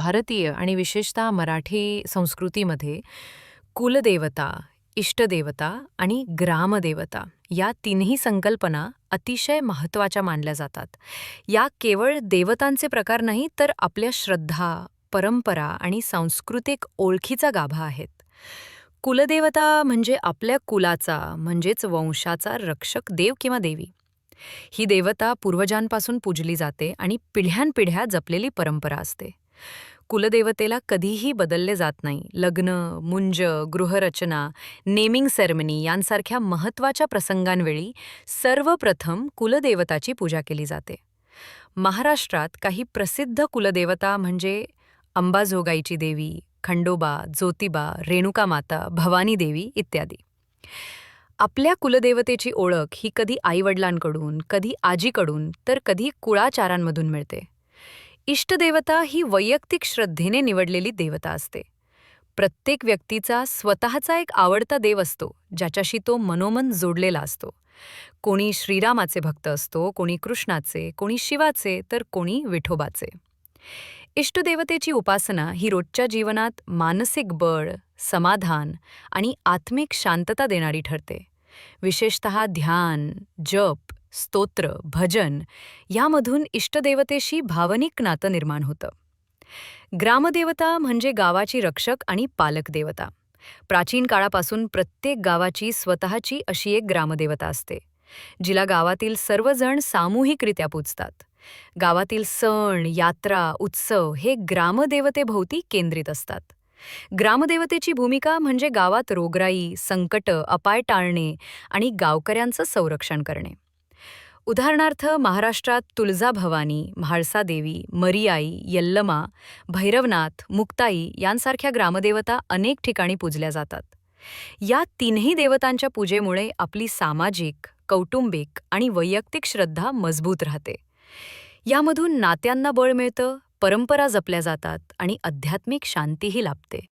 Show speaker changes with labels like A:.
A: भारतीय आणि विशेषतः मराठी संस्कृतीमध्ये कुलदेवता इष्टदेवता आणि ग्रामदेवता या तिन्ही संकल्पना अतिशय महत्त्वाच्या मानल्या जातात. या केवळ देवतांचे प्रकार नाही तर आपल्या श्रद्धा परंपरा आणि सांस्कृतिक ओळखीचा गाभा आहेत. कुलदेवता म्हणजे आपल्या कुलाचा म्हणजेच वंशाचा रक्षक देव किंवा देवी. ही देवता पूर्वजांपासून पूजली जाते आणि पिढ्यानपिढ्या जपलेली परंपरा असते. कुलदेवतेला कधीही बदलले जात नाही. लग्न मुंज गृहरचना नेमिंग सेरेमनी यांसारख्या महत्त्वाच्या प्रसंगांवेळी सर्वप्रथम कुलदेवताची पूजा केली जाते. महाराष्ट्रात काही प्रसिद्ध कुलदेवता म्हणजे अंबाजोगाईची देवी खंडोबा ज्योतिबा रेणुका माता भवानी देवी इत्यादी. आपल्या कुलदेवतेची ओळख ही कधी आईवडिलांकडून कधी आजीकडून तर कधी कुळाचारांमधून मिळते. इष्टदेवता ही वैयक्तिक श्रद्धेने निवडलेली देवता असते. प्रत्येक व्यक्तीचा स्वतःचा एक आवडता देव असतो ज्याच्याशी तो मनोमन जोडलेला असतो. कोणी श्रीरामाचे भक्त असतो कोणी कृष्णाचे कोणी शिवाचे तर कोणी विठोबाचे. इष्टदेवतेची उपासना ही रोजच्या जीवनात मानसिक बळ समाधान आणि आत्मिक शांतता देणारी ठरते. विशेषत ध्यान जप स्तोत्र भजन यामधून इष्टदेवतेशी भावनिक नातं निर्माण होतं. ग्रामदेवता म्हणजे गावाची रक्षक आणि पालक देवता प्राचीन काळापासून प्रत्येक गावाची स्वतःची अशी एक ग्रामदेवता असते जिला गावातील सर्वजण सामूहिकरित्या पूजतात. गावातील सण यात्रा उत्सव हे ग्रामदेवतेभोवती केंद्रित असतात. ग्रामदेवतेची भूमिका म्हणजे गावात रोगराई संकट अपाय टाळणे आणि गावकऱ्यांचं संरक्षण करणे. उदाहरणार्थ महाराष्ट्रात तुळजाभवानी म्हाळसा देवी मरियाई यल्लमा भैरवनाथ मुक्ताई यांसारख्या ग्रामदेवता अनेक ठिकाणी पूजल्या जातात. या तीनही देवतांच्या पूजेमुळे आपली सामाजिक कौटुंबिक आणि वैयक्तिक श्रद्धा मजबूत राहते. यामधून नात्यांना बळ मिळतं परंपरा जपल्या जातात आणि आध्यात्मिक शांतीही लाभते.